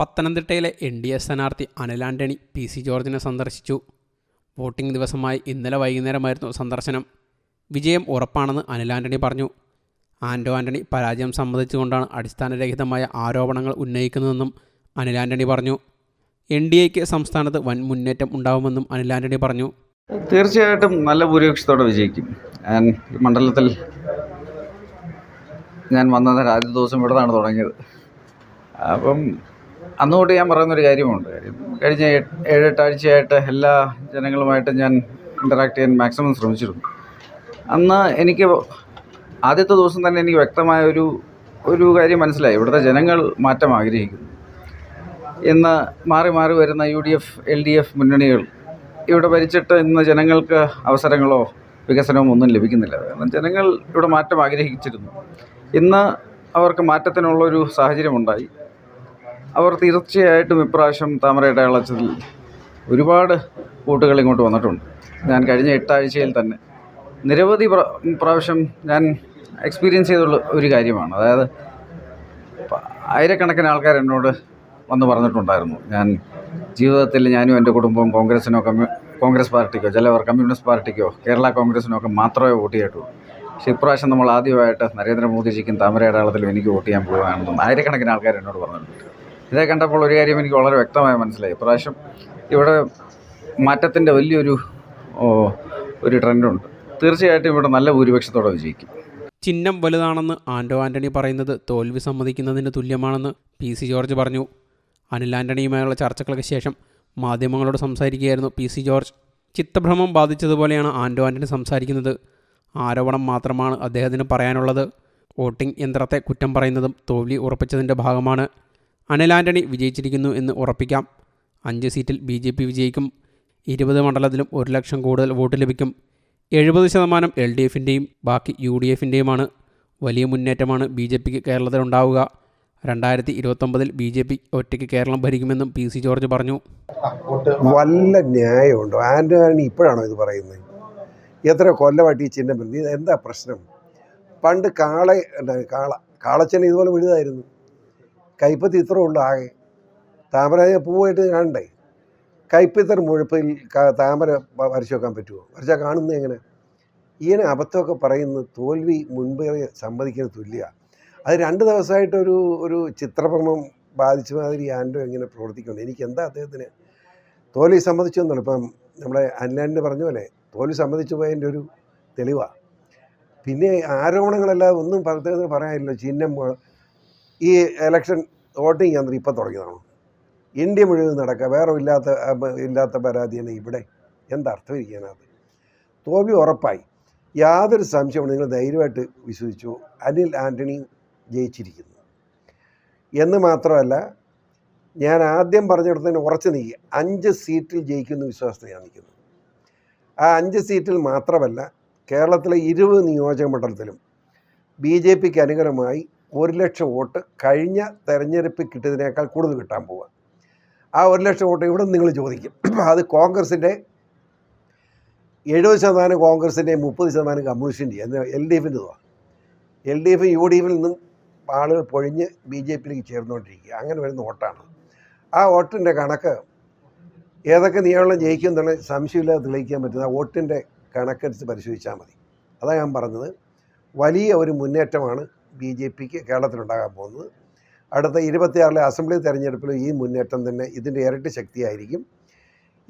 പത്തനംതിട്ടയിലെ N D A സ്ഥാനാർത്ഥി Anil Antony P C ജോർജിനെ സന്ദർശിച്ചു. വോട്ടിംഗ് ദിവസമായി ഇന്നലെ വൈകുന്നേരമായിരുന്നു സന്ദർശനം. വിജയം ഉറപ്പാണെന്ന് അനിൽ ആന്റണി പറഞ്ഞു. ആൻഡോ ആന്റണി പരാജയം സമ്മതിച്ചുകൊണ്ടാണ് അടിസ്ഥാനരഹിതമായ ആരോപണങ്ങൾ ഉന്നയിക്കുന്നതെന്നും അനിൽ ആന്റണി പറഞ്ഞു. എൻ ഡി എക്ക് സംസ്ഥാനത്ത് വൻ മുന്നേറ്റം ഉണ്ടാവുമെന്നും അനിൽ ആന്റണി പറഞ്ഞു. തീർച്ചയായിട്ടും നല്ല ഭൂരിപക്ഷത്തോടെ വിജയിക്കും. ഞാൻ മണ്ഡലത്തിൽ ഞാൻ വന്നത് ആദ്യ ദിവസം ഇവിടെ നിന്നാണ് തുടങ്ങിയത്. അപ്പം അന്നുകൊണ്ട് ഞാൻ പറയുന്നൊരു കാര്യമുണ്ട്. കാര്യം കഴിഞ്ഞ ഏഴെട്ടാഴ്ചയായിട്ട് എല്ലാ ജനങ്ങളുമായിട്ട് ഞാൻ ഇന്ററാക്ട് ചെയ്യാൻ മാക്സിമം ശ്രമിച്ചിരുന്നു. അന്ന് എനിക്ക് ആദ്യത്തെ ദിവസം തന്നെ എനിക്ക് വ്യക്തമായ ഒരു ഒരു കാര്യം മനസ്സിലായി. ഇവിടുത്തെ ജനങ്ങൾ മാറ്റം ആഗ്രഹിക്കുന്നു. ഇന്ന് മാറി മാറി വരുന്ന U D F L D F മുന്നണികൾ ഇവിടെ ഭരിച്ചിട്ട് ഇന്ന് ജനങ്ങൾക്ക് അവസരങ്ങളോ വികസനമോ ഒന്നും ലഭിക്കുന്നില്ല. കാരണം ജനങ്ങൾ ഇവിടെ മാറ്റം ആഗ്രഹിച്ചിരുന്നു. ഇന്ന് അവർക്ക് മാറ്റത്തിനുള്ളൊരു സാഹചര്യമുണ്ടായി. അവർ തീർച്ചയായിട്ടും ഇപ്രാവശ്യം താമരയുടെ അളച്ചതിൽ ഒരുപാട് വോട്ടുകൾ ഇങ്ങോട്ട് വന്നിട്ടുണ്ട്. ഞാൻ കഴിഞ്ഞ എട്ടാഴ്ചയിൽ തന്നെ. നിരവധി പ്ര പ്രാവശ്യം ഞാൻ എക്സ്പീരിയൻസ് ചെയ്തുള്ള ഒരു കാര്യമാണ്. അതായത് ആയിരക്കണക്കിന് ആൾക്കാർ എന്നോട് വന്ന് പറഞ്ഞിട്ടുണ്ടായിരുന്നു. ഞാൻ ജീവിതത്തിൽ ഞാനും എന്റെ കുടുംബവും കോൺഗ്രസിനോ കമ്മ്യൂ കോൺഗ്രസ് പാർട്ടിക്കോ ചിലവർ കമ്മ്യൂണിസ്റ്റ് പാർട്ടിക്കോ കേരള കോൺഗ്രസിനോ ഒക്കെ മാത്രമേ വോട്ട് ചെയ്തിട്ടുള്ളൂ. പക്ഷേ ഇപ്രാവശ്യം നമ്മൾ ആദ്യമായിട്ട് നരേന്ദ്രമോദിജിക്കും താമര അടയാളത്തിലും എനിക്ക് വോട്ട് ചെയ്യാൻ പോവുകയാണെന്നും ആയിരക്കണക്കിന് ആൾക്കാർ എന്നോട് പറഞ്ഞിട്ടുണ്ട്. ഇതേ കണ്ടപ്പോൾ ഒരു കാര്യം എനിക്ക് വളരെ വ്യക്തമായി മനസ്സിലായി. ഇപ്രാവശ്യം ഇവിടെ മാറ്റത്തിന്റെ വലിയൊരു ഒരു ട്രെൻഡുണ്ട്. തീർച്ചയായിട്ടും ഇവിടെ നല്ല ഭൂരിപക്ഷത്തോടെ വിജയിക്കും. ചിഹ്നം വലുതാണെന്ന് ആൻഡോ ആന്റണി പറയുന്നത് തോൽവി സമ്മതിക്കുന്നതിന് തുല്യമാണെന്ന് പി സി ജോർജ് പറഞ്ഞു. അനിൽ ആന്റണിയുമായുള്ള ചർച്ചകൾക്ക് ശേഷം മാധ്യമങ്ങളോട് സംസാരിക്കുകയായിരുന്നു പി സി ജോർജ്. ചിത്തഭ്രമം ബാധിച്ചതുപോലെയാണ് ആൻഡോ ആന്റണി സംസാരിക്കുന്നത്. ആരോപണം മാത്രമാണ് അദ്ദേഹത്തിന് പറയാനുള്ളത്. വോട്ടിംഗ് യന്ത്രത്തെ കുറ്റം പറയുന്നതും തോൽവി ഉറപ്പിച്ചതിന്റെ ഭാഗമാണ്. അനിൽ ആന്റണി വിജയിച്ചിരിക്കുന്നു എന്ന് ഉറപ്പിക്കാം. അഞ്ച് സീറ്റിൽ ബി ജെ പി വിജയിക്കും. ഇരുപത് മണ്ഡലത്തിലും ഒരു ലക്ഷം കൂടുതൽ വോട്ട് ലഭിക്കും. എഴുപത് ശതമാനം എൽ ഡി എഫിന്റെയും ബാക്കി യു ഡി എഫിന്റെയുമാണ് വലിയ മുന്നേറ്റമാണ് ബി ജെ പിക്ക് കേരളത്തിലുണ്ടാവുക. രണ്ടായിരത്തി ഇരുപത്തൊമ്പതിൽ ബി ജെ പി ഒറ്റയ്ക്ക് കേരളം ഭരിക്കുമെന്നും പി സി ജോർജ് പറഞ്ഞു. വല്ല ന്യായമുണ്ടോ? ആന്റണി ഇപ്പോഴാണോ ഇത് പറയുന്നത്? എത്ര കൊല്ലമായിട്ട് ഈ ചിഹ്നം എന്താ പ്രശ്നം? പണ്ട് കാള കാള കാളച്ചനെ ഇതുപോലെ വലുതായിരുന്നു കൈപ്പത്തി ഇത്ര ഉള്ളു ആകെ. താമര പൂവായിട്ട് കാണണ്ടേ? കൈപ്പത്തർ മുഴുപ്പിൽ താമര വരച്ചു വെക്കാൻ പറ്റുമോ വരച്ചാൽ കാണുന്നത് എങ്ങനെ? ഇങ്ങനെ അബദ്ധമൊക്കെ പറയുന്ന തോൽവി മുൻപേ സമ്മതിക്കുന്ന തുല്യമാണ് അത് രണ്ട് ദിവസമായിട്ടൊരു ഒരു ചിത്രഭ്രമം ബാധിച്ച മാതിരി ആൻഡോ എങ്ങനെ പ്രവർത്തിക്കുന്നുണ്ട്? എനിക്ക് എന്താ അദ്ദേഹത്തിന്? തോൽവി സമ്മതിച്ചു എന്നുള്ളു ഇപ്പം നമ്മുടെ അന്നാന്റെ പറഞ്ഞ പോലെ തോൽവി സമ്മതിച്ചു പോയതിന്റെ ഒരു തെളിവാണ് പിന്നെ ആരോപണങ്ങളല്ലാതെ ഒന്നും പ്രത്യേകത്തിന് പറയാനില്ല. ചിഹ്നം ഈ ഇലക്ഷൻ വോട്ടിംഗ് യന്ത്രം ഇപ്പം തുടങ്ങിയതാണ്. ഇന്ത്യ മുഴുവൻ നടക്കുക. വേറെ ഇല്ലാത്ത ഇല്ലാത്ത പരാതിയാണ് ഇവിടെ. എന്തർത്ഥം ഇരിക്കാനത് തോൽവി ഉറപ്പായി. യാതൊരു സംശയവും നിങ്ങൾ ധൈര്യമായിട്ട് വിശ്വസിച്ചു. അനിൽ ആന്റണി ജയിച്ചിരിക്കുന്നു. എന്ന് മാത്രമല്ല ഞാൻ ആദ്യം പറഞ്ഞിടത്തിന് ഉറച്ചു നീക്കി അഞ്ച് സീറ്റിൽ ജയിക്കുന്ന വിശ്വാസത്തിൽ ഞാൻ നിൽക്കുന്നു ആ അഞ്ച് സീറ്റിൽ മാത്രമല്ല കേരളത്തിലെ ഇരുപത് നിയോജക മണ്ഡലത്തിലും ബി ജെ പിക്ക് അനുകൂലമായി ഒരു ലക്ഷം വോട്ട് കഴിഞ്ഞ തെരഞ്ഞെടുപ്പ് കിട്ടിയതിനേക്കാൾ കൂടുതൽ കിട്ടാൻ പോവുക. ആ ഒരു ലക്ഷം വോട്ട് ഇവിടെ നിങ്ങൾ ചോദിക്കും. അത് കോൺഗ്രസിന്റെ എഴുപത് ശതമാനം കോൺഗ്രസിന്റെയും മുപ്പത് ശതമാനം കമ്മ്യൂണിസ്റ്റിന്റെയും എന്ന് L D എഫിന്റെതുമാണ് L D F U D എഫിൽ നിന്നും ആളുകൾ പൊഴിഞ്ഞ് ബി ജെ പിയിലേക്ക് ചേർന്നുകൊണ്ടിരിക്കുക. അങ്ങനെ വരുന്ന വോട്ടാണ്. ആ വോട്ടിന്റെ കണക്ക് ഏതൊക്കെ നിയമങ്ങളും ജയിക്കും എന്നുള്ള സംശയമില്ലാതെ തെളിയിക്കാൻ പറ്റുന്ന ആ വോട്ടിന്റെ കണക്കനുസരിച്ച് പരിശോധിച്ചാൽ മതി. അതാണ് ഞാൻ പറഞ്ഞത്. വലിയ ഒരു മുന്നേറ്റമാണ് ബി ജെ പിക്ക് കേരളത്തിലുണ്ടാകാൻ പോകുന്നത്. അടുത്ത ഇരുപത്തിയാറിലെ അസംബ്ലി തെരഞ്ഞെടുപ്പിൽ ഈ മുന്നേറ്റം തന്നെ ഇതിന്റെ ഇരട്ടി ശക്തിയായിരിക്കും.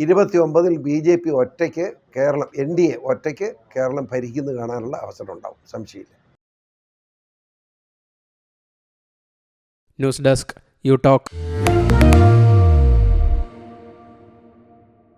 ഇരുപത്തി ഒമ്പതിൽ ബി ജെ പി ഒറ്റയ്ക്ക് കേരളം എൻ ഡി എ ഒറ്റയ്ക്ക് കേരളം ഭരിക്കുന്നത് കാണാനുള്ള അവസരം ഉണ്ടാവും സംശയമില്ല. News desk you talk.